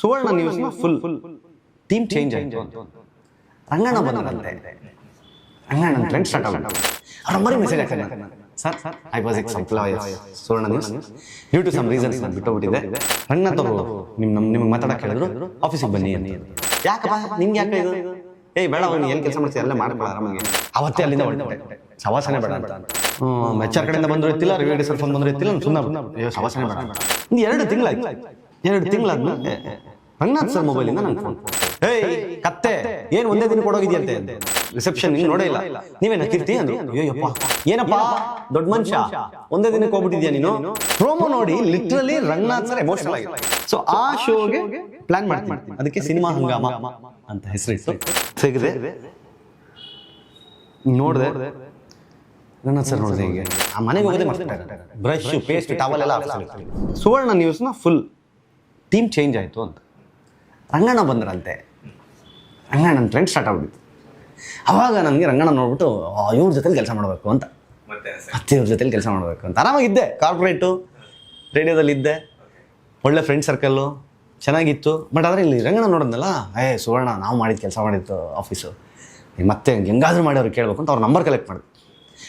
Suvarna news full team change ಆಯಿತು ರಂಗಣ್ಣ ಬಂದಂತೆ Ranganna friend start ಆಗ ಅವ್ರ ಮರಿ ಮೆಸೇಜ್ ಹಾಕ್ತಾರೆ sir sir I was ex employee Suvarna news due to some reasons ನಾನು ಬಿಟ್ಟೋಗ್ಬಿಟ್ಟಿದೆ ತಗೋ. ನಿಮ್ಮ ನಮ್ಮ ನಿಮಗೆ ಮಾತಾಡಕ್ಕೆ ಹೇಳಿದ್ರು. ಆಫೀಸಿಗೆ ಬನ್ನಿ ಅಂತ. ಯಾಕಪ್ಪ? ನಿಮ್ಗೆ ಯಾಕೆ ಇದು ಏಯ್ ಬೇಡ ನೀ ಏನು ಕೆಲಸ ಮಾಡ್ತೀಯ ಎಲ್ಲ ಮಾಡ್ಬೇಡ ಆರಾಮಾಗಿ ಅವತ್ತೇ ಅಲ್ಲಿಂದ ಒಳ್ಳೆ ಸವಾಸನೆ ಬೇಡ ಅಂತ. ಆರ್ ಕಡೆಯಿಂದ ಬಂದ್ರು ಇತ್ತಿಲ್ಲ ರಿವೇಡಿ ಸರ್ ಫೋನ್ ಬಂದ್ರು ಇತ್ತಿಲ್ಲ ಸುಮ್ಮನೆ ಸವಾಸನೆ ಬೇಡ. ಇನ್ನು ಎರಡು ತಿಂಗಳಾಯ್ತು. ಎರಡು ತಿಂಗಳಾದ್ಮೇಲೆ ರಂಗನಾಥ್ ಸರ್ ಮೊಬೈಲಿಂದ ನಂಗೆ ಫೋನ್ ಏಯ್ ಕತ್ತೆ ಏನ್ ಒಂದೇ ದಿನ ಕೊಡೋಗಿದ್ಯಂತೆ ರಿಸೆಪ್ಷನ್ ನಿಂಗೆ ನೋಡೇ ಇಲ್ಲ. ನೀವೇನ ಕೀರ್ತಿ ಅಂದ್ರು? ಅಯ್ಯಪ್ಪ ಏನಪ್ಪ? ದೊಡ್ಡ ಮನುಷ್ಯ. ಒಂದೇ ದಿನಕ್ಕೆ ಹೋಗ್ಬಿಟ್ಟಿದ್ಯಾ ನೀನು? ಪ್ರೋಮೋ ನೋಡಿ ಲಿಟ್ರಲಿ ರಂಗನಾಥ್ ಸರ್ ಎಮೋಷನಲ್ ಆಗಿದೆ. ಸೊ ಆ ಶೋಗೆ ಪ್ಲಾನ್ ಮಾಡ್ತೀನಿ. ಅದಕ್ಕೆ ಸಿನಿಮಾ ಹಂಗಾಮ ಅಂತ ಹೆಸರಿಟ್ಟು ಸಿಗದೆ ನೋಡಿದೆ. ರಂಗನಾಥ್ ಸರ್ ನೋಡಿದೆ ಹೀಗೆ. ಆ ಮನೆಗೆ ಹೋಗದೆ ಮಾಡ್ತಾರೆ ಬ್ರಷ್ ಪೇಸ್ಟ್ ಟವಲ್ ಎಲ್ಲ. ಸುವರ್ಣ ನ್ಯೂಸ್ನ ಫುಲ್ ಟೀಮ್ ಚೇಂಜ್ ಆಯಿತು ಅಂತ. ರಂಗಣ್ಣ ಬಂದ್ರಂತೆ. ರಂಗಣ್ಣನ ಟ್ರೆಂಡ್ ಸ್ಟಾರ್ಟ್ ಆಗ್ಬಿಟ್ಟಿತ್ತು. ಅವಾಗ ನನಗೆ ರಂಗಣ್ಣ ನೋಡ್ಬಿಟ್ಟು ಇವ್ರ ಜೊತೆಲಿ ಕೆಲಸ ಮಾಡಬೇಕು ಅಂತ. ಮತ್ತೆ ಇವ್ರ ಜೊತೆಲಿ ಕೆಲಸ ಮಾಡಬೇಕು ಅಂತ. ಆರಾಮಾಗಿದ್ದೆ ಕಾರ್ಪೊರೇಟು ರೇಡಿಯೋದಲ್ಲಿ ಇದ್ದೆ. ಒಳ್ಳೆ ಫ್ರೆಂಡ್ ಸರ್ಕಲ್ಲು ಚೆನ್ನಾಗಿತ್ತು. ಬಟ್ ಆದರೆ ಇಲ್ಲಿ ರಂಗಣ್ಣ ನೋಡಿದ್ನಲ್ಲ ಏ ಸುವರ್ಣ ನಾವು ಮಾಡಿದ ಕೆಲಸ ಮಾಡಿತ್ತು ಆಫೀಸು ಮತ್ತೆ ಹೆಂಗಾದ್ರೂ ಮಾಡಿ ಅವ್ರಿಗೆ ಕೇಳಬೇಕು ಅಂತ ಅವ್ರ ನಂಬರ್ ಕಲೆಕ್ಟ್ ಮಾಡಿದೆ.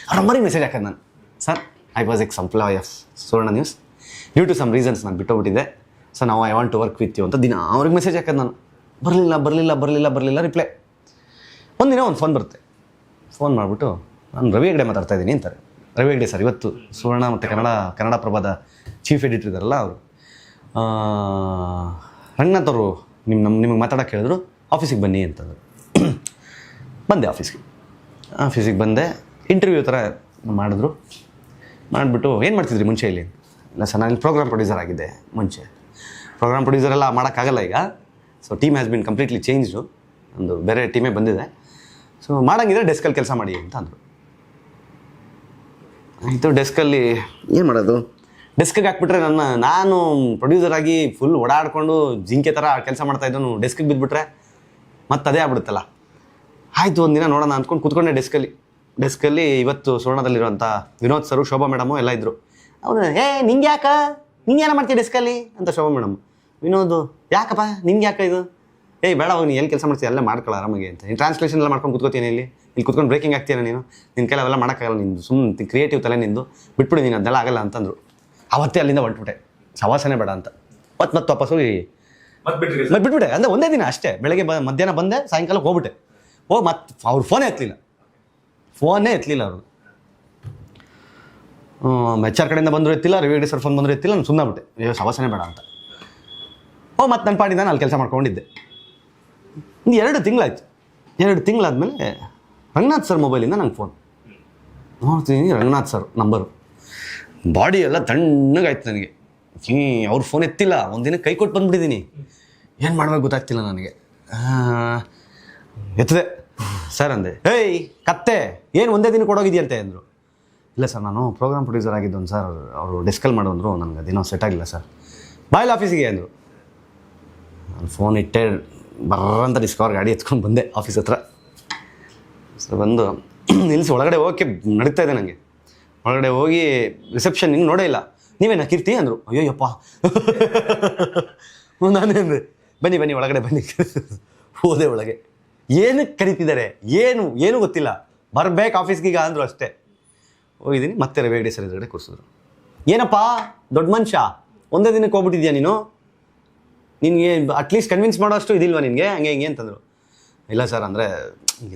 ಅವ್ರ ನಂಬರಿಗೆ ಮೆಸೇಜ್ ಹಾಕೋದು ನಾನು. Sir I was ex employee of Suvarna news due to some reasons ನಾನು ಬಿಟ್ಟೋಗ್ಬಿಟ್ಟಿದ್ದೆ. ಸೊ ನಾವು I want to work with you ಅಂತ ದಿನ ಅವ್ರಿಗೆ ಮೆಸೇಜ್ ಹಾಕೋದು ನಾನು. ಬರಲಿಲ್ಲ ಬರಲಿಲ್ಲ ಬರಲಿಲ್ಲ ಬರಲಿಲ್ಲ ರಿಪ್ಲೈ ಒಂದಿನ ಒಂದು ಫೋನ್ ಬರುತ್ತೆ. ಫೋನ್ ಮಾಡಿಬಿಟ್ಟು, ನಾನು ರವಿ ಹೆಗ್ಡೆ ಮಾತಾಡ್ತಾ ಇದ್ದೀನಿ ಅಂತಾರೆ. ರವಿ ಹೆಗ್ಡೆ ಸರ್, ಇವತ್ತು ಸುವರ್ಣ ಮತ್ತು ಕನ್ನಡ ಕನ್ನಡ ಪ್ರಭಾದ ಚೀಫ್ ಎಡಿಟರ್ ಇದ್ದಾರಲ್ಲ ಅವರು. ರಂಗನಾಥ್ ಅವರು ನಿಮ್ಮ ನಮ್ಮ ನಿಮಗೆ ಮಾತಾಡೋಕೆ ಹೇಳಿದ್ರು ಆಫೀಸಿಗೆ ಬನ್ನಿ ಅಂತಂದರು. ಬಂದೆ ಆಫೀಸ್ಗೆ ಆಫೀಸಿಗೆ ಬಂದೆ ಇಂಟರ್ವ್ಯೂ ಥರ ಮಾಡಿದ್ರು. ಮಾಡಿಬಿಟ್ಟು, ಏನು ಮಾಡ್ತಿದ್ರಿ ಮುಂಚೆ ಇಲ್ಲಿ? ಇಲ್ಲ ಸರ್, ನಾನು ಪ್ರೋಗ್ರಾಮ್ ಪ್ರೊಡ್ಯೂಸರ್ ಆಗಿದ್ದೆ ಮುಂಚೆ. ಪ್ರೋಗ್ರಾಮ್ ಪ್ರೊಡ್ಯೂಸರ್ ಎಲ್ಲ ಮಾಡೋಕ್ಕಾಗಲ್ಲ ಈಗ. So team has been completely changed ಒಂದು ಬೇರೆ ಟೀಮೇ ಬಂದಿದೆ. ಸೊ ಮಾಡೋಂಗಿದ್ರೆ ಡೆಸ್ಕಲ್ಲಿ ಕೆಲಸ ಮಾಡಿ ಅಂತ ಅಂದರು. ಆಯಿತು ಡೆಸ್ಕಲ್ಲಿ ಏನು ಮಾಡೋದು? ಡೆಸ್ಕಿಗೆ ಹಾಕ್ಬಿಟ್ರೆ ನನ್ನ, ನಾನು ಪ್ರೊಡ್ಯೂಸರ್ ಆಗಿ ಫುಲ್ ಓಡಾಡಿಕೊಂಡು ಜಿಂಕೆ ಥರ ಕೆಲಸ ಮಾಡ್ತಾ ಇದ್ದನು ಡೆಸ್ಕಿಗೆ ಬಿದ್ದುಬಿಟ್ರೆ ಮತ್ತೆ ಅದೇ ಆಗ್ಬಿಡುತ್ತಲ್ಲ. ಆಯಿತು, ಒಂದಿನ ನೋಡೋಣ ಅಂದ್ಕೊಂಡು ಕೂತ್ಕೊಂಡೆ ಡೆಸ್ಕಲ್ಲಿ ಡೆಸ್ಕಲ್ಲಿ ಇವತ್ತು ಸುವರ್ಣದಲ್ಲಿರುವಂಥ ವಿನೋದ್ ಸರು, ಶೋಭಾ ಮೇಡಮು ಎಲ್ಲ ಇದ್ದರು ಅವನು ಏ ನಿಂಗೆ ಯಾಕೆ ನಿಂಗೆ ಏನೋ ಮಾಡ್ತೀಯ ಡೆಸ್ಕಲ್ಲಿ ಅಂತ ಶೋಭಾ ಮೇಡಮ್ ವಿನೋದು ಯಾಕಪ್ಪ? ನಿಂಗೆ ಯಾಕೆ ಇದು? ಏಯ್ ಬೇಡ ಹೋಗಿ ನೀನು ಎಲ್ಲಿ ಕೆಲಸ ಮಾಡ್ತೀಯ? ಎಲ್ಲ ಮಾಡ್ಕೊಳ್ಳೋ ಆರಾಮಾಗಿ ಅಂತ. ನೀನು ಟ್ರಾನ್ಸ್ಲೇಷನ್ ಎಲ್ಲ ಮಾಡ್ಕೊಂಡು ಕೂತ್ಕೋತೀನಿ ಇಲ್ಲಿ. ಇಲ್ಲಿ ಕುತ್ಕೊಂಡು ಬ್ರೇಕಿಂಗ್ ಆಗ್ತೀಯ ನೀನು? ನಿನ್ನ ಕೈಲಿ ಅವೆಲ್ಲ ಮಾಡೋಕ್ಕಾಗಲ್ಲ ನಿಂದು. ಸುಮ್ಮನೆ ಕ್ರಿಯೇಟಿವ್ ತಲೆ ನಿಂದು. ಬಿಟ್ಬಿಡಿ ನೀನು ಅದೆಲ್ಲ ಆಗಲ್ಲ ಅಂತಂದರು. ಅವತ್ತೇ ಅಲ್ಲಿಂದ ಹೊರಟ್ಬಿಟ್ಟೆ. ಸವಾಸನೆ ಬೇಡ ಅಂತ. ಮತ್ತೆ ಮತ್ತೆ ವಾಪಸ್ ಹೋಗಿ ಮತ್ತೆ ಬಿಟ್ಬಿಟ್ಟೆ. ಅಂದರೆ ಒಂದೇ ದಿನ ಅಷ್ಟೇ. ಬೆಳಗ್ಗೆ ಬ ಮಧ್ಯಾಹ್ನ ಬಂದೆ ಸಾಯಂಕಾಲ ಹೋಗ್ಬಿಟ್ಟೆ. ಹೋಗಿ ಮತ್ತೆ ಅವ್ರು ಫೋನೇ ಎತ್ತಲಿಲ್ಲ ಫೋನೇ ಎತ್ತಲಿಲ್ಲ ಅವರು. ಮೆಚ್ಚಾರ್ ಕಡೆಯಿಂದ ಬಂದರೂ ಎತ್ತಿಲ್ಲ ರವಿ ಸರ್ ಫೋನ್ ಬಂದರೂ ಎತ್ತಿಲ್ಲ ನಾನು ಸುಮ್ಮನೆ ಬಿಟ್ಟೆ ಸವಾಸನೆ ಬೇಡ ಅಂತ. ಓ ಮತ್ತು ನನ್ನ ಪಾಡಿಂದ ನಾನು ಕೆಲಸ ಮಾಡ್ಕೊಂಡಿದ್ದೆ. ಇನ್ನು ಎರಡು ತಿಂಗಳಾಯ್ತು. ಎರಡು ತಿಂಗಳಾದಮೇಲೆ ರಂಗನಾಥ್ ಸರ್ ಮೊಬೈಲಿಂದ ನಂಗೆ ಫೋನ್ ನೋಡ್ತೀನಿ, ರಂಗನಾಥ್ ಸರ್ ನಂಬರು ಬಾಡಿ ಎಲ್ಲ ತಣ್ಣಗಾಯ್ತು ನನಗೆ. ಹೀ ಅವ್ರ ಫೋನ್ ಎತ್ತಿಲ್ಲ. ಒಂದಿನ ಕೈ ಕೊಟ್ಟು ಬಂದುಬಿಟ್ಟಿದ್ದೀನಿ ಏನು ಮಾಡ್ಬೇಕು ಗೊತ್ತಾಗ್ತಿಲ್ಲ ನನಗೆ. ಎತ್ತದೆ. ಸರ್ ಅಂದೆ, ಏಯ್, ಕತ್ತೆ, ಏನು ಒಂದೇ ದಿನ ಕೊಡೋಗಿದೆಯಂತೆ? ಅಂದರು. ಇಲ್ಲ ಸರ್, ನಾನು ಪ್ರೋಗ್ರಾಮ್ ಪ್ರೊಡ್ಯೂಸರ್ ಆಗಿದ್ದೊಂದು ಸರ್, ಅವರು ಡಿಸ್ಕಲ್ ಮಾಡು ಅಂದರು ನನಗೆ ಅದೇನೋ ಸೆಟ್ ಆಗಿಲ್ಲ ಸರ್. ಬಾಯ್ಲ್ ಆಫೀಸಿಗೆ ಅಂದರು. ನಾನು ಫೋನ್ ಇಟ್ಟೆ ಬರ್ರಂತ ಡಿಸ್ಕವರ್ ಗಾಡಿ ಎತ್ಕೊಂಡು ಬಂದೆ ಆಫೀಸ್ ಹತ್ರ. ಸರ್ ಬಂದು ನಿಲ್ಲಿಸಿ ಒಳಗಡೆ ಹೋಗಕ್ಕೆ ನಡೀತಾ ಇದೆ ನನಗೆ ಒಳಗಡೆ ಹೋಗಿ ರಿಸೆಪ್ಷನ್ ಹಿಂಗೆ ನೋಡೇ ಇಲ್ಲ. ನೀವೇನು ಕೀರ್ತಿ ಅಂದರು. ಅಯ್ಯೋಯಪ್ಪ ನಾನೇ ಅಂದೆ? ಬನ್ನಿ ಬನ್ನಿ, ಒಳಗಡೆ ಬನ್ನಿ. ಹೋದೆ ಒಳಗೆ. ಏನಕ್ಕೆ ಕರಿತಿದ್ದಾರೆ? ಏನು, ಏನೂ ಗೊತ್ತಿಲ್ಲ. ಬರ್ಬೇಕು ಆಫೀಸ್ಗೀಗ ಅಂದರು ಅಷ್ಟೇ. ಹೋಗಿದ್ದೀನಿ, ಮತ್ತೆ ರವಿ ಸರಿ ಸರ್ ಎದುರುಗಡೆ ಕೂರಿಸಿದ್ರು. ಏನಪ್ಪ? ದೊಡ್ಡ ಮನುಷ್ಯ. ಒಂದೇ ದಿನಕ್ಕೆ ಹೋಗ್ಬಿಟ್ಟಿದ್ಯಾ ನೀನು? ನಿನಗೆ ಅಟ್ಲೀಸ್ಟ್ ಕನ್ವಿನ್ಸ್ ಮಾಡೋ ಅಷ್ಟು ಇದಿಲ್ವಾ ನಿನಗೆ? ಹಂಗೆ ಹಿಂಗೆ ಅಂತಂದರು. ಇಲ್ಲ ಸರ್ ಅಂದರೆ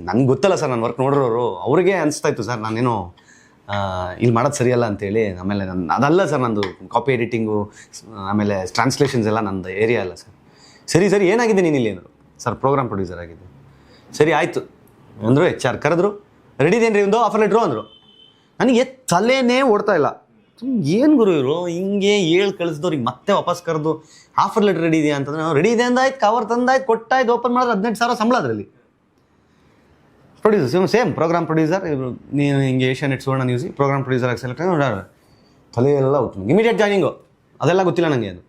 ನನಗೆ ಗೊತ್ತಲ್ಲ ಸರ್ ನಾನು ವರ್ಕ್ ನೋಡಿರೋರು. ಅವ್ರಿಗೆ ಅನಿಸ್ತಾ ಇತ್ತು ಸರ್ ನಾನೇನು ಇಲ್ಲಿ ಮಾಡೋದು ಸರಿಯಲ್ಲ ಅಂತೇಳಿ. ಆಮೇಲೆ ನನ್ನ ಅದಲ್ಲ ಸರ್ ನಂದು ಕಾಪಿ ಎಡಿಟಿಂಗು ಆಮೇಲೆ ಟ್ರಾನ್ಸ್ಲೇಷನ್ಸ್ ಎಲ್ಲ ನಂದು ಏರಿಯಾ ಅಲ್ಲ ಸರ್ ಸರಿ ಸರಿ, ಏನಾಗಿದೆ ನೀನು ಇಲ್ಲಿ? ಸರ್ ಪ್ರೋಗ್ರಾಮ್ ಪ್ರೊಡ್ಯೂಸರ್ ಆಗಿದೆ ಸರಿ, ಆಯಿತು. ಅಂದರು ಎಚ್ ಆರ್ ಕರೆದ್ರು. ರೆಡಿ ರೀ ಒಂದು ಆಫರ್ ಲೆಟ್ರು ಅಂದರು. ನನಗೆ ತಲೆನೇ ಓಡ್ತಾ ಇಲ್ಲ. ಏನು ಗುರು ಇವರು? ಹಿಂಗೆ ಹೇಳಿ ಕಳಿಸಿದವ್ರಿಗೆ ಮತ್ತೆ ವಾಪಸ್ ಕರೆದು ಆಫರ್ ಲೆಟರ್ ರೆಡಿ ಇದೆಯಾ ಅಂತಂದ್ರೆ ರೆಡಿ ಇದೆ ಅಂದಾಯ್ತು ಕವರ್ ತಂದಾಯ್ತು, ಕೊಟ್ಟಾಯ್ತು ಓಪನ್ ಮಾಡಿದ್ರೆ ಹದಿನೆಂಟು ಸಾವಿರ ಸಂಬಳ ಅದರಲ್ಲಿ. ಪ್ರೊಡ್ಯೂಸರ್ ಸೇಮ್ ಪ್ರೋಗ್ರಾಮ್ ಪ್ರೊಡ್ಯೂಸರ್ ನೀನು ಹಿಂಗೆ ಏಷ್ಯಾ ನೆಟ್ ಸುವರ್ಣ ನ್ಯೂಸಿ ಪ್ರೋಗ್ರಾಮ್ ಪ್ರೊಡ್ಯೂಸರ್ ಆಗಿ ಸೆಲೆಕ್ಟ್ ತಲೆ ಎಲ್ಲ ಹೋಗ್ತು ಇಮಿಡಿಯೇಟ್ ಜಾಯ್ನಿಂಗು ಅದೆಲ್ಲ ಗೊತ್ತಿಲ್ಲ ನನಗೆ ಅದು.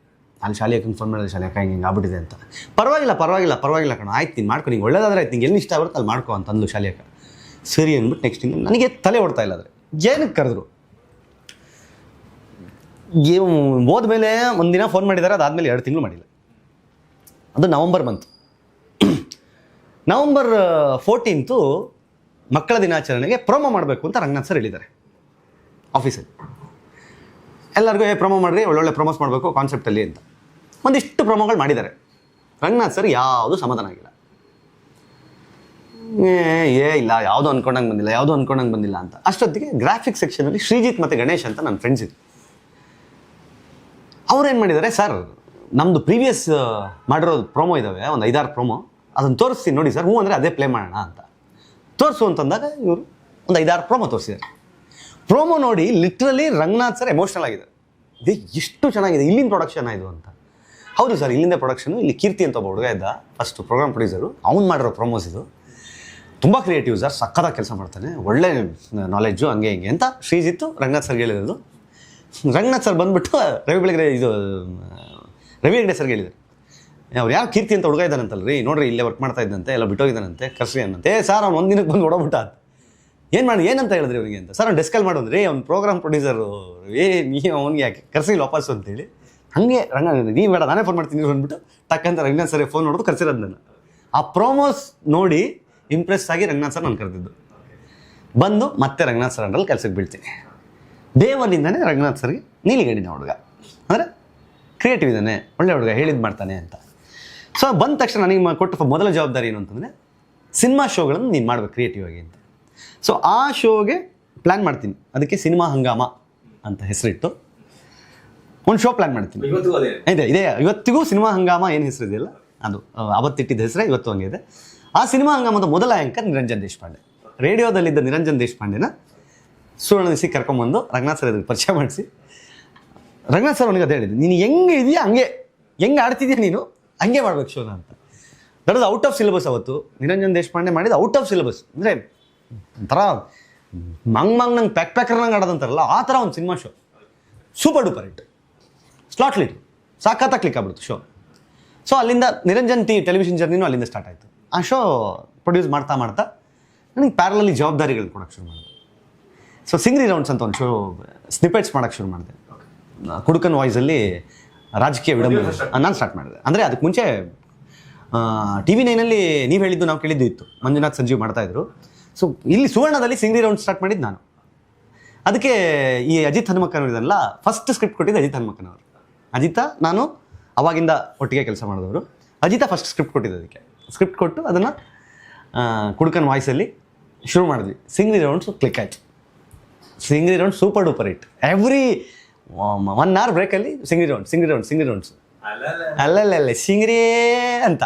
ಅಲ್ಲಿ ಶಾಲೆ ಕನ್ಫರ್ಮ್ ಮಾಡಿದ್ರೆ ಶಾಲೆ ಹಿಂಗೆ ಹಿಂಗೆ ಆಗ್ಬಿಟ್ಟಿದೆ ಅಂತ. ಪರವಾಗಿಲ್ಲ ಪರವಾಗಿಲ್ಲ ಪರವಾಗಿಲ್ಲ ಕಣ, ಆಯ್ತು, ನೀನು ಮಾಡ್ಕೊ, ನಿಂಗೆ ಒಳ್ಳೇದಾದ್ರೆ ಆಯ್ತು, ನಿಂಗೆ ಎಲ್ಲಿ ಇಷ್ಟ ಆಗುತ್ತೆ ಅಲ್ಲಿ ಮಾಡ್ಕೊ ಅಂತ ಅಂದ್ಲು ಶಾಲೆಯ ಸರಿ ಅಂದ್ಬಿಟ್ಟು ನೆಕ್ಸ್ಟ್ ನನಗೆ ತಲೆ ಓಡ್ತಾ ಇಲ್ಲ ಆದರೆ ಏನಕ್ಕೆ ಕರೆದ್ರು? ಹೋದ್ಮೇಲೆ ಒಂದಿನ ಫೋನ್ ಮಾಡಿದ್ದಾರೆ ಅದಾದಮೇಲೆ ಎರಡು ತಿಂಗಳು ಮಾಡಿಲ್ಲ. ಅದು ನವಂಬರ್ ಮಂತ್ ನವಂಬರ್ ಫೋರ್ಟೀನ್ತು ಮಕ್ಕಳ ದಿನಾಚರಣೆಗೆ ಪ್ರೋಮೋ ಮಾಡಬೇಕು ಅಂತ ರಂಗನಾಥ್ ಸರ್ ಹೇಳಿದ್ದಾರೆ. ಆಫೀಸಲ್ಲಿ ಎಲ್ಲರಿಗೂ, ಏ ಪ್ರೊಮೋ ಮಾಡಿರಿ, ಒಳ್ಳೊಳ್ಳೆ ಪ್ರೊಮೋಸ್ ಮಾಡಬೇಕು ಕಾನ್ಸೆಪ್ಟಲ್ಲಿ ಅಂತ. ಒಂದಿಷ್ಟು ಪ್ರೊಮೋಗಳು ಮಾಡಿದ್ದಾರೆ. ರಂಗನಾಥ್ ಸರ್ ಯಾವುದು ಸಮಾಧಾನ ಆಗಿಲ್ಲ. ಏ ಇಲ್ಲ, ಯಾವುದು ಅನ್ಕೊಂಡಂಗೆ ಬಂದಿಲ್ಲ, ಯಾವುದು ಅನ್ಕೊಂಡಂಗೆ ಬಂದಿಲ್ಲ ಅಂತ. ಅಷ್ಟೊತ್ತಿಗೆ ಗ್ರಾಫಿಕ್ ಸೆಕ್ಷನಲ್ಲಿ ಶ್ರೀಜಿತ್ ಮತ್ತು ಗಣೇಶ್ ಅಂತ ನನ್ನ ಫ್ರೆಂಡ್ಸ್ ಇದ್ರು. ಅವ್ರು ಏನು ಮಾಡಿದ್ದಾರೆ? ಸರ್ ನಮ್ಮದು ಪ್ರೀವಿಯಸ್ ಮಾಡಿರೋ ಪ್ರೋಮೋ ಇದ್ದಾವೆ ಒಂದು ಐದಾರು ಪ್ರೋಮೋ. ಅದನ್ನು ತೋರಿಸ್ತೀನಿ ನೋಡಿ ಸರ್ ಹ್ಞೂ ಅಂದರೆ ಅದೇ ಪ್ಲೇ ಮಾಡೋಣ ಅಂತ. ತೋರಿಸು ಅಂತಂದಾಗ ಇವರು ಒಂದು ಐದಾರು ಪ್ರೋಮೋ ತೋರಿಸಿದ್ದಾರೆ. ಪ್ರೋಮೋ ನೋಡಿ, ಲಿಟ್ರಲಿ ರಂಗನಾಥ್ ಸರ್ ಎಮೋಷ್ನಲ್ ಆಗಿದೆ. ಇದು ಎಷ್ಟು ಚೆನ್ನಾಗಿದೆ, ಇಲ್ಲಿನ ಪ್ರೊಡಕ್ಷನ್ ಇದು ಅಂತ. ಹೌದು ಸರ್, ಇಲ್ಲಿಂದ ಪ್ರೊಡಕ್ಷನು ಇಲ್ಲಿ ಕೀರ್ತಿ ಅಂತ ಒಬ್ಬ ಹುಡುಗ ಇದ್ದ ಫಸ್ಟ್ ಪ್ರೋಗ್ರಾಮ್ ಪ್ರೊಡ್ಯೂಸರು ಅವ್ನು ಮಾಡಿರೋ ಪ್ರೊಮೋಸ್ ಇದು. ತುಂಬ ಕ್ರಿಯೇಟಿವ್ ಸರ್, ಸಕ್ಕತ್ತಾಗಿ ಕೆಲಸ ಮಾಡ್ತಾನೆ. ಒಳ್ಳೆ ನಾಲೆಡ್ಜು ಹಂಗೆ, ಹಿಂಗೆ ಅಂತ ಶ್ರೀಜಿತ್ತು ರಂಗನಾಥ್ ಸರ್ ಹೇಳಿರೋದು. ರಂಗನಾಥ್ ಸರ್ ಬಂದ್ಬಿಟ್ಟು ರವಿ ಬೆಳಗ್ಗೆ ಇದು, ರವಿ ಹೆಗ್ಡೆ ಸರ್ಗೆ ಹೇಳಿದರು. ಅವ್ರು ಯಾವ ಕೀರ್ತಿ ಅಂತ ಹುಡುಗ ಇದ್ದಾನಂತಲ್ಲ ರೀ ನೋಡ್ರಿ, ಇಲ್ಲೇ ವರ್ಕ್ ಮಾಡ್ತಾ ಇದ್ದಂತೆ, ಎಲ್ಲ ಬಿಟ್ಟೋಗಿದ್ದಾನಂತೆ ಕರ್ಸಿ ಅನ್ನಂತೆ. ಏ ಸರ್ ಅವ್ನು ಒಂದು ದಿನಕ್ಕೆ ಬಂದು ಒಡಬಿಟ್ಟ ಅಂತ ಏನು ಮಾಡಿ, ಏನಂತ ಹೇಳಿದ್ರಿ ಅವನಿಗೆ ಅಂತ? ಸರ್ ಅವ್ನು ಡೆಸ್ಕಲ್ ಮಾಡೋದ್ರಿ ಅವ್ನು ಪ್ರೋಗ್ರಾಮ್ ಪ್ರೊಡ್ಯೂಸರು ಏ, ನೀ ಅವ್ನಿಗೆ ಯಾಕೆ ವಾಪಸ್ಸು ಅಂತೇಳಿ ಹಾಗೆ ರಂಗ, ನೀವು ಬೇಡ, ನಾನೇ ಫೋನ್ ಮಾಡ್ತೀನಿ ಅಂದ್ಬಿಟ್ಟು ಟಕ್ಕಂತ ರಂಗನಾಥ್ ಸರ್ ಫೋನ್ ನೋಡೋದು ಕರ್ಸಿರೋದು ನಾನು ಆ ಪ್ರೋಮೋಸ್ ನೋಡಿ ಇಂಪ್ರೆಸ್ ಆಗಿ ರಂಗನಾಥ್ ಸರ್ ನಾನು ಕರೆದಿದ್ದು. ಬಂದು ಮತ್ತೆ ರಂಗನಾಥ್ ಸರ್ ಅಂಡ್ರಲ್ಲಿ ಕೆಲಸಕ್ಕೆ ಬೀಳ್ತೀನಿ. ಒನ್ನಿಂದನೇ ರಂಗನಾಥ್ ಸರ್ಗೆ ನೀಲಿಗಡಿನ ಹುಡುಗ. ಅಂದರೆ ಕ್ರಿಯೇಟಿವ್ ಇದ್ದಾನೆ ಒಳ್ಳೆ ಹುಡುಗ ಹೇಳಿದ್ ಮಾಡ್ತಾನೆ ಅಂತ. ಸೊ ಬಂದ ತಕ್ಷಣ ನನಗೆ ಕೊಟ್ಟ ಮೊದಲ ಜವಾಬ್ದಾರಿ ಏನು ಅಂತಂದರೆ ಸಿನಿಮಾ ಶೋಗಳನ್ನು ನೀನು ಮಾಡ್ಬೇಕು ಕ್ರಿಯೇಟಿವ್ ಆಗಿ ಅಂತ. ಸೊ ಆ ಶೋಗೆ ಪ್ಲ್ಯಾನ್ ಮಾಡ್ತೀನಿ. ಅದಕ್ಕೆ ಸಿನಿಮಾ ಹಂಗಾಮ ಅಂತ ಹೆಸರಿಟ್ಟು ಒಂದು ಶೋ ಪ್ಲ್ಯಾನ್ ಮಾಡ್ತೀನಿ. ಇದೆ ಇದೆ. ಇವತ್ತಿಗೂ ಸಿನಿಮಾ ಹಂಗಾಮ ಏನು ಹೆಸರು ಇದೆಯಲ್ಲ? ಅದು ಅವತ್ತಿಟ್ಟಿದ್ದ ಹೆಸರೇ ಇವತ್ತು ಹಂಗೆ ಇದೆ. ಆ ಸಿನಿಮಾ ಹಂಗಾಮದ ಮೊದಲ ಆ್ಯಂಕರ್ ನಿರಂಜನ್ ದೇಶಪಾಂಡೆ. ರೇಡಿಯೋದಲ್ಲಿದ್ದ ನಿರಂಜನ್ ದೇಶಪಾಂಡೆನ ಸುವರ್ಣನಿಸಿ ಕರ್ಕೊಂಬಂದು ರಂಗನಾಥ್ ಸರ್ ಇದ್ರಿಗೆ ಪರಿಚಯ ಮಾಡಿಸಿ. ರಂಗನಾಥ್ ಸರ್ ಅವನಿಗೆ ಅದೇ ಹೇಳಿದ್ದು, ನೀನು ಹೆಂಗೆ ಇದೆಯಾ ಹಂಗೆ? ಹೆಂಗೆ ಆಡ್ತಿದ್ಯಾ ನೀನು? ಹಂಗೆ ಮಾಡ್ಬೇಕು ಶೋನ ಅಂತ. ಇಸ್ ಔಟ್ ಆಫ್ ಸಿಲೆಬಸ್ ಅವತ್ತು, ನಿರಂಜನ್ ದೇಶಪಾಂಡೆ ಮಾಡಿದ ಔಟ್ ಆಫ್ ಸಿಲೆಬಸ್ ಅಂದರೆ ಒಂಥರ ಮಂಗ್ ಮಂಗ್ ನಂಗೆ ಪ್ಯಾಕ್ ನಂಗೆ ಆಡೋದಂತಾರಲ್ಲ, ಆ ಥರ ಒಂದು cinema show. Super duper hit slot lead ಸಾಕಾತ ಕ್ಲಿಕ್ ಆಗ್ಬಿಡ್ತು ಶೋ. ಸೊ ಅಲ್ಲಿಂದ ನಿರಂಜನ್ ಟಿ ಟೆಲಿವಿಷನ್ ಜರ್ನಿನೂ ಅಲ್ಲಿಂದ ಸ್ಟಾರ್ಟ್ ಆಯಿತು. ಆ ಶೋ ಪ್ರೊಡ್ಯೂಸ್ ಮಾಡ್ತಾ ಮಾಡ್ತಾ, ನನಗೆ ಪ್ಯಾರಲಲ್ಲಿ ಜವಾಬ್ದಾರಿಗಳು ಕೊಡೋಕ್ಕೆ ಶುರು ಮಾಡಿದೆ. ಸೊ ಸಿಂಗ್ರಿ ರೌಂಡ್ಸ್ ಅಂತ ಒಂದು ಶೋ ಸ್ನಿಪೆಟ್ಸ್ ಮಾಡೋಕ್ಕೆ ಶುರು ಮಾಡಿದೆ. ಕುಡುಕನ್ ವಾಯ್ಸಲ್ಲಿ ರಾಜಕೀಯ ವಿಡಂಬನೆ ನಾನು ಸ್ಟಾರ್ಟ್ ಮಾಡಿದೆ. ಅಂದರೆ ಅದಕ್ಕೆ ಮುಂಚೆ ಟಿ ವಿ ನೈನಲ್ಲಿ ನೀವು ಹೇಳಿದ್ದು ನಾವು ಕೇಳಿದ್ದು ಇತ್ತು. ಮಂಜುನಾಥ್ ಸಂಜೀವ್ ಮಾಡ್ತಾಯಿದ್ರು ಸೊ ಇಲ್ಲಿ ಸುವರ್ಣದಲ್ಲಿ ಸಿಂಗ್ರಿ ರೌಂಡ್ ಸ್ಟಾರ್ಟ್ ಮಾಡಿದ್ದು ನಾನು. ಅದಕ್ಕೆ ಈ ಅಜಿತ್ ಹನುಮಕ್ಕನ್ ಇದಲ್ಲ ಫಸ್ಟ್ ಸ್ಕ್ರಿಪ್ಟ್ ಕೊಟ್ಟಿದ್ದು ಅಜಿತ್ ಹನುಮಕ್ಕನವರು. ಅಜಿತ ನಾನು ಅವಾಗಿಂದ ಒಟ್ಟಿಗೆ ಕೆಲಸ ಮಾಡಿದವರು. ಅಜಿತ ಫಸ್ಟ್ ಸ್ಕ್ರಿಪ್ಟ್ ಕೊಟ್ಟಿದ್ದು ಅದಕ್ಕೆ. ಸ್ಕ್ರಿಪ್ಟ್ ಕೊಟ್ಟು ಅದನ್ನು ಕುಡುಕನ್ ವಾಯ್ಸಲ್ಲಿ ಶುರು ಮಾಡಿದ್ವಿ. ಸಿಂಗ್ರಿ ರೌಂಡ್ಸು ಕ್ಲಿಕ್ ಆಯಿತು. Singri round super duper hit every one hour ಬ್ರೇಕಲ್ಲಿ Singri round Singri round Singri rounds. ಅಲ್ಲ ಅಲ್ಲಲ್ಲ ಸಿಂಗ್ರಿ ಅಂತ.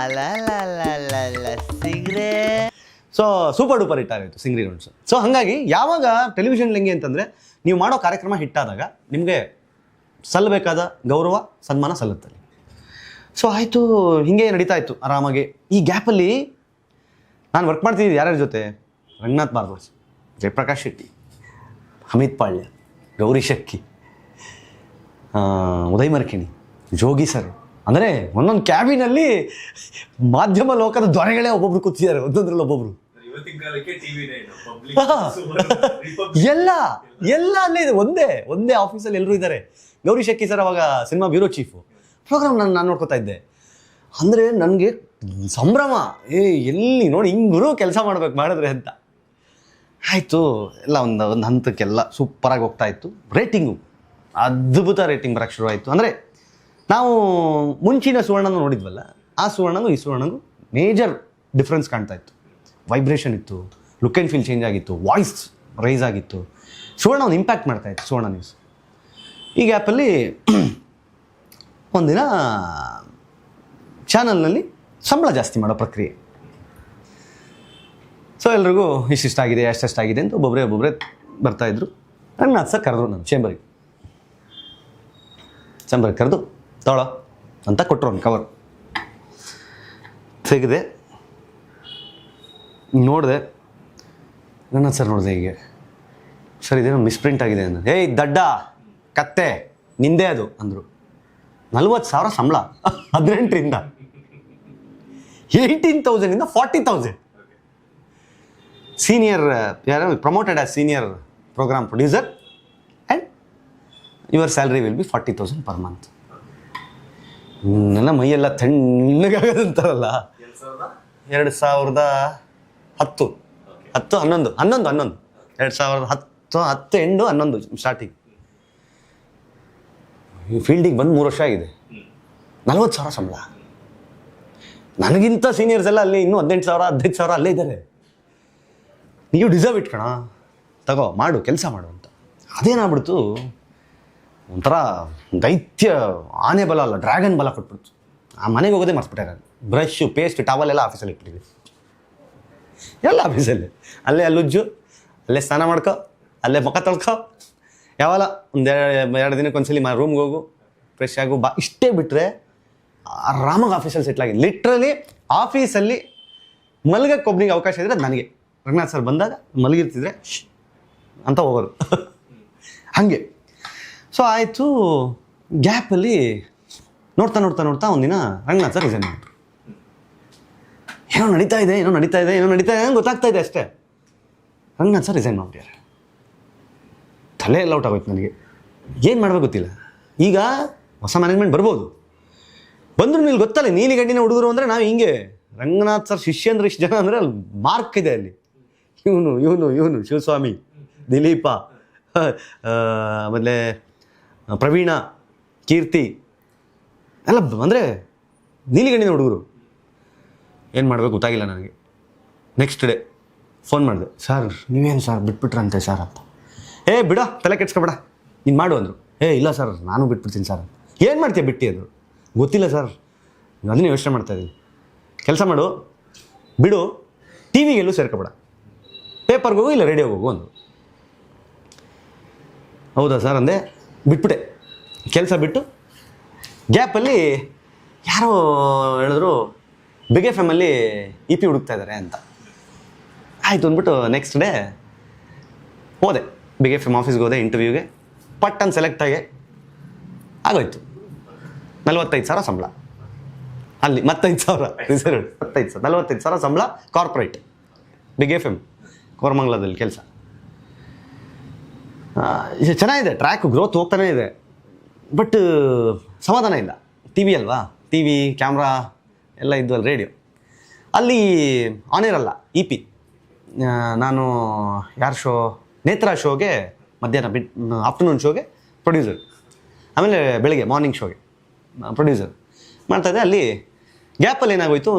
ಅಲ್ಲಲ್ಲ Singre. So super duper hit ಆಗಿತ್ತು ಸಿಂಗ್ರಿ ರೌಂಡ್ಸ್. ಸೊ ಹಾಗಾಗಿ ಯಾವಾಗ ಟೆಲಿವಿಷನ್ ಹೆಂಗೆ ಅಂತಂದರೆ ನೀವು ಮಾಡೋ ಕಾರ್ಯಕ್ರಮ ಹಿಟ್ಟಾದಾಗ ನಿಮಗೆ ಸಲ್ಲಬೇಕಾದ ಗೌರವ, ಸನ್ಮಾನ ಸಲ್ಲುತ್ತೆ ಸೊ ಆಯಿತು, ಹಿಂಗೆ ನಡೀತಾ ಇತ್ತು ಆರಾಮಾಗಿ. ಈ ಗ್ಯಾಪಲ್ಲಿ ನಾನು ವರ್ಕ್ ಮಾಡ್ತಿದ್ದೀನಿ ಯಾರ್ಯಾರ ಜೊತೆ? ರಂಗನಾಥ್ ಭಾರದ್ವಾಜ್ ಜಯಪ್ರಕಾಶ್ ಶೆಟ್ಟಿ ಅಮಿತ್ ಪಾಳ್ಯ ಗೌರಿ ಶಕ್ಕಿ ಉದಯ್ ಮರ್ಕಿಣಿ ಜೋಗಿ ಸರ್. ಅಂದರೆ ಒಂದೊಂದು ಕ್ಯಾಬಿನಲ್ಲಿ ಮಾಧ್ಯಮ ಲೋಕದ ದೊರೆಗಳೇ ಒಬ್ಬೊಬ್ರು ಕೂತಿದ್ದಾರೆ ಒಂದೊಂದ್ರಲ್ಲಿ ಒಬ್ಬೊಬ್ರು. ಎಲ್ಲ ಎಲ್ಲ ಅಲ್ಲೇ ಇದೆ ಒಂದೇ ಒಂದೇ ಆಫೀಸಲ್ಲಿ ಎಲ್ಲರೂ ಇದ್ದಾರೆ. ಗೌರಿ ಶೆಟ್ಟಿ ಸರ್ ಅವಾಗ ಸಿನಿಮಾ ಬ್ಯೂರೋ ಚೀಫು ಪ್ರೋಗ್ರಾಮ್ ನಾನು ನಾನು ನೋಡ್ಕೊತಾ ಇದ್ದೆ. ಅಂದರೆ ನನಗೆ ಸಂಭ್ರಮ ಏ ಎಲ್ಲಿ ನೋಡಿ ಹಿಂಗೂ ಕೆಲಸ ಮಾಡ್ಬೇಕು ಮಾಡಿದ್ರೆ ಅಂತ. ಆಯಿತು, ಎಲ್ಲ ಒಂದು ಒಂದು ಹಂತಕ್ಕೆಲ್ಲ ಸೂಪರಾಗಿ ಹೋಗ್ತಾ ಇತ್ತು. ರೇಟಿಂಗು ಅದ್ಭುತ ರೇಟಿಂಗ್ ಬರೋಕ್ಕೆ ಶುರುವಾಯಿತು. ಅಂದರೆ, ನಾವು ಮುಂಚಿನ ಸುವರ್ಣನೂ ನೋಡಿದ್ವಲ್ಲ, ಆ ಸುವರ್ಣನೂ ಈ ಸುವರ್ಣನೂ ಮೇಜರ್ ಡಿಫ್ರೆನ್ಸ್ ಕಾಣ್ತಾ ಇತ್ತು. ವೈಬ್ರೇಷನ್ ಇತ್ತು ಲುಕ್ ಆ್ಯಂಡ್ ಫೀಲ್ ಚೇಂಜ್ ಆಗಿತ್ತು ವಾಯ್ಸ್ ರೈಸ್ ಆಗಿತ್ತು. ಸುವರ್ಣ ಒಂದು ಇಂಪ್ಯಾಕ್ಟ್ ಮಾಡ್ತಾ ಇತ್ತು, ಸುವರ್ಣ ನ್ಯೂಸ್ ಈ ಗ್ಯಾಪಲ್ಲಿ ಒಂದಿನ ಚಾನಲ್ನಲ್ಲಿ ಸಂಬಳ ಜಾಸ್ತಿ ಮಾಡೋ ಪ್ರಕ್ರಿಯೆ. ಸೊ ಎಲ್ರಿಗೂ ಇಷ್ಟಿಷ್ಟಾಗಿದೆ ಅಷ್ಟೆಷ್ಟಾಗಿದೆ ಅಂತ ಒಬ್ಬೊಬ್ಬರೇ ಒಬ್ಬೊಬ್ಬರೇ ಬರ್ತಾಯಿದ್ರು ರಂಗನಾಥ್ ಸರ್ ಕರೆದ್ರು ನಾನು, ಚೇಂಬರಿಗೆ. ಚೇಂಬರ್ಗೆ ಕರೆದು, ತೊಳ ಅಂತ ಕೊಟ್ಟರು ಒಂದು ಕವರ್ ತೆಗೆದೆ, ನೋಡಿದೆ ರಂಗನಾಥ್ ಸರ್ ನೋಡಿದೆ ಹೀಗೆ. ಸರ್, ಇದೇನೋ ಮಿಸ್ಪ್ರಿಂಟ್ ಆಗಿದೆ ಅಂದ ಏಯ್, ದಡ್ಡ, ಕತ್ತೆ, ನಿಂದೇ ಅದು ಅಂದರು. ನಲ್ವತ್ತು ಸಾವಿರ ಸಂಬಳ, ಹದಿನೆಂಟರಿಂದ. ಏಯ್ಟೀನ್ ತೌಸಂಡಿಂದ ಫಾರ್ಟಿ ತೌಸಂಡ್ ಸೀನಿಯರ್ ಯಾರು promoted as senior program producer and your salary will be forty thousand per month ನನ್ನ ಮೈಯೆಲ್ಲ ತಣ್ಣಗಾಗದಂತಾರಲ್ಲ? ಎರಡ್ ಸಾವಿರದ ಹತ್ತು. ಹತ್ತು, ಹನ್ನೊಂದು ಹನ್ನೊಂದು ಹನ್ನೊಂದು. ಎರಡು ಸಾವಿರದ ಹತ್ತು ಹತ್ತು, ಎಂಟು, ಹನ್ನೊಂದು ಸ್ಟಾರ್ಟಿಂಗ್ ಫೀಲ್ಡಿಗೆ ಬಂದು ಮೂರು ವರ್ಷ ಆಗಿದೆ. ನಲ್ವತ್ತು ಸಾವಿರ ಸಂಬಳ. ನನಗಿಂತ ಸೀನಿಯರ್ಸ್ ಎಲ್ಲ ಅಲ್ಲಿ ಇನ್ನೂ ಹದಿನೆಂಟು ಸಾವಿರ, ಹದಿನೈದು ಸಾವಿರ ಅಲ್ಲೇ ಇದ್ದಾರೆ. ನೀವು ಡಿಸರ್ವ್ ಇಟ್ಕಣ ತಗೋ, ಮಾಡು, ಕೆಲಸ ಮಾಡು ಅಂತ. ಅದೇನಾಗ್ಬಿಡ್ತು? ಒಂಥರ ದೈತ್ಯ ಆನೆ ಬಲ ಅಲ್ಲ, ಡ್ರ್ಯಾಗನ್ ಬಲ ಕೊಟ್ಬಿಡ್ತು. ಆ ಮನೆಗೆ ಹೋಗೋದೇ ಮರ್ಸ್ಬಿಟ್ಟೆ ನಾನು. ಬ್ರಷ್, ಪೇಸ್ಟ್ ಟವಲ್ ಎಲ್ಲ ಆಫೀಸಲ್ಲಿ ಇಟ್ಬಿಟ್ಟಿದ್ವಿ ಎಲ್ಲ ಆಫೀಸಲ್ಲಿ ಅಲ್ಲೇ. ಅಲ್ಲುಜ್ಜು ಅಲ್ಲೇ ಸ್ನಾನ ಮಾಡ್ಕೊ, ಅಲ್ಲೇ ಮುಖ ತೊಳ್ಕೊ. ಯಾವಲ್ಲ, ಒಂದು ಎರಡು ದಿನಕ್ಕೆ ಒಂದ್ಸಲಿ ಮ ರೂಮ್ಗೆ ಹೋಗು ಫ್ರೆಶ್ ಆಗು, ಬಾ. ಇಷ್ಟೇ ಬಿಟ್ಟರೆ ಆರಾಮಾಗಿ ಆಫೀಸಲ್ಲಿ ಸೆಟ್ಲಾಗಿ ಲಿಟ್ರಲಿ ಆಫೀಸಲ್ಲಿ ಮಲ್ಗಕ್ಕೆ ಒಬ್ಬನಿಗೆ ಅವಕಾಶ ಇದ್ರೆ ನನಗೆ. ರಂಗನಾಥ್ ಸರ್ ಬಂದಾಗ ಮಲಗಿರ್ತಿದ್ರೆ ಅಂತ ಹೋಗೋದು. ಹಾಗೆ. ಸೊ ಆಯಿತು ಗ್ಯಾಪಲ್ಲಿ ನೋಡ್ತಾ ನೋಡ್ತಾ ನೋಡ್ತಾ ಒಂದಿನ ರಂಗನಾಥ್ ಸರ್ ರಿಸೈನ್ ಮಾಡಿದ್ರು ಏನೋ ನಡೀತಾ ಇದೆ, ಏನೋ ನಡೀತಾ ಇದೆ, ಏನೋ ನಡೀತಾ ಇದೆ ಅಂತ ಗೊತ್ತಾಗ್ತಾ ಇದೆ ಅಷ್ಟೇ. ರಂಗನಾಥ್ ಸರ್ ರಿಸೈನ್ ಮಾಡ್ಬಿಟ್ಟಾರೆ ತಲೆ ಎಲ್ಲ ಔಟ್ ಆಗೋಯ್ತು ನನಗೆ. ಏನು ಮಾಡ್ಬೇಕು ಗೊತ್ತಿಲ್ಲ. ಈಗ ಹೊಸ ಮ್ಯಾನೇಜ್ಮೆಂಟ್ ಬರ್ಬೋದು. ಬಂದ್ರು ನೀವು ಗೊತ್ತಲ್ಲ, ನೀಲಿ ಗಂಡಿನ ಹುಡುಗರು ಅಂದರೆ ನಾವು ಹಿಂಗೆ. ರಂಗನಾಥ್ ಸರ್ ಶಿಷ್ಯ ಅಂದರೆ ಇಷ್ಟು ಜನ ಅಂದರೆ ಅಲ್ಲಿ ಮಾರ್ಕ್ ಇದೆ ಅಲ್ಲಿ. ಇವನು ಇವನು ಇವನು, ಶಿವಸ್ವಾಮಿ, ದಿಲೀಪ ಆಮೇಲೆ ಪ್ರವೀಣ, ಕೀರ್ತಿ, ಎಲ್ಲ ಅಂದರೆ ನೀಲಿಗಣ್ಣಿನ ಹುಡುಗರು. ಏನು ಮಾಡಬೇಕು ಗೊತ್ತಾಗಿಲ್ಲ ನನಗೆ. ನೆಕ್ಸ್ಟ್ ಡೇ ಫೋನ್ ಮಾಡಿದೆ. ಸರ್ ನೀವೇನು ಸರ್ ಬಿಟ್ಬಿಟ್ರಂತೆ ಸರ್ ಅಂತ. ಏ, ಬಿಡ, ತಲೆ ಕೆಡ್ಸ್ಕೊಬೇಡ. ನೀನು ಮಾಡು ಅಂದರು. ಏ, ಇಲ್ಲ ಸರ್ ನಾನು ಬಿಟ್ಬಿಡ್ತೀನಿ ಸರ್ ಏನು ಮಾಡ್ತೀಯ ಬಿಟ್ಟು ಅದು? ಗೊತ್ತಿಲ್ಲ ಸರ್ ಅದನ್ನೇ ಯೋಚನೆ ಮಾಡ್ತಾಯಿದ್ದೀನಿ ಕೆಲಸ ಮಾಡು. ಬಿಡು ಟಿ ವಿಗೆಲ್ಲೂ ಸೇರ್ಕೊಬೇಡ. ಪೇಪರ್ಗೆ ಹೋಗು ಇಲ್ಲ ರೇಡಿಯೋಗೆ ಹೋಗು ಅಂದರು ಹೌದಾ ಸರ್ ಅಂದೆ? ಬಿಟ್ಬಿಟ್ಟೆ. ಕೆಲಸ ಬಿಟ್ಟು ಗ್ಯಾಪಲ್ಲಿ ಯಾರೋ ಹೇಳಿದ್ರು, ಬಿಗ್ ಎಫ್ ಎಮ್ಮಲ್ಲಿ ಇ ಪಿ ಹುಡುಕ್ತಾ ಇದ್ದಾರೆ ಅಂತ. ಆಯಿತು ಅಂದ್ಬಿಟ್ಟು ನೆಕ್ಸ್ಟ್ ಡೇ ಹೋದೆ. ಬಿಗ್ ಎಫ್ ಎಂ ಆಫೀಸ್ಗೆ ಹೋದೆ ಇಂಟರ್ವ್ಯೂಗೆ ಪಟ್ಟನ್ ಸೆಲೆಕ್ಟ್ ಆಗಿ ಆಗೋಯ್ತು. ನಲ್ವತ್ತೈದು ಸಾವಿರ ಸಂಬಳ. ಅಲ್ಲಿ ಮತ್ತೈದು ಸಾವಿರ. ರಿಸರ್ವ್ ಮತ್ತೈದು ಸಾವಿರ. ನಲ್ವತ್ತೈದು ಸಾವಿರ ಸಂಬಳ ಕಾರ್ಪೊರೇಟ್ ಬಿಗ್ ಎಫ್ ಎಂ ಕೋರಮಂಗ್ಲದಲ್ಲಿ ಕೆಲಸ. ಚೆನ್ನಾಗಿದೆ ಟ್ರ್ಯಾಕ್ ಗ್ರೋತ್ ಹೋಗ್ತಾನೇ ಇದೆ. ಬಟ್ ಸಮಾಧಾನ ಇಲ್ಲ. ಟಿ ವಿ ಅಲ್ವಾ? ಟಿ ವಿ ಕ್ಯಾಮ್ರಾ ಎಲ್ಲ ಇದ್ವಲ್ಲ ರೇಡಿಯೋ ಅಲ್ಲಿ ಆನ್ ಇರಲ್ಲ ಇ ಪಿ ನಾನು ಯಾರ ಶೋ ನೇತ್ರ ಶೋಗೆ, ಮಧ್ಯಾಹ್ನ ಬಿಟ್ ಆಫ್ಟರ್ನೂನ್ ಶೋಗೆ ಪ್ರೊಡ್ಯೂಸರ್ ಆಮೇಲೆ ಬೆಳಿಗ್ಗೆ ಮಾರ್ನಿಂಗ್ ಶೋಗೆ ಪ್ರೊಡ್ಯೂಸರ್ ಮಾಡ್ತಾಯಿದ್ದೆ ಅಲ್ಲಿ ಗ್ಯಾಪಲ್ಲಿ ಏನಾಗೋಯ್ತು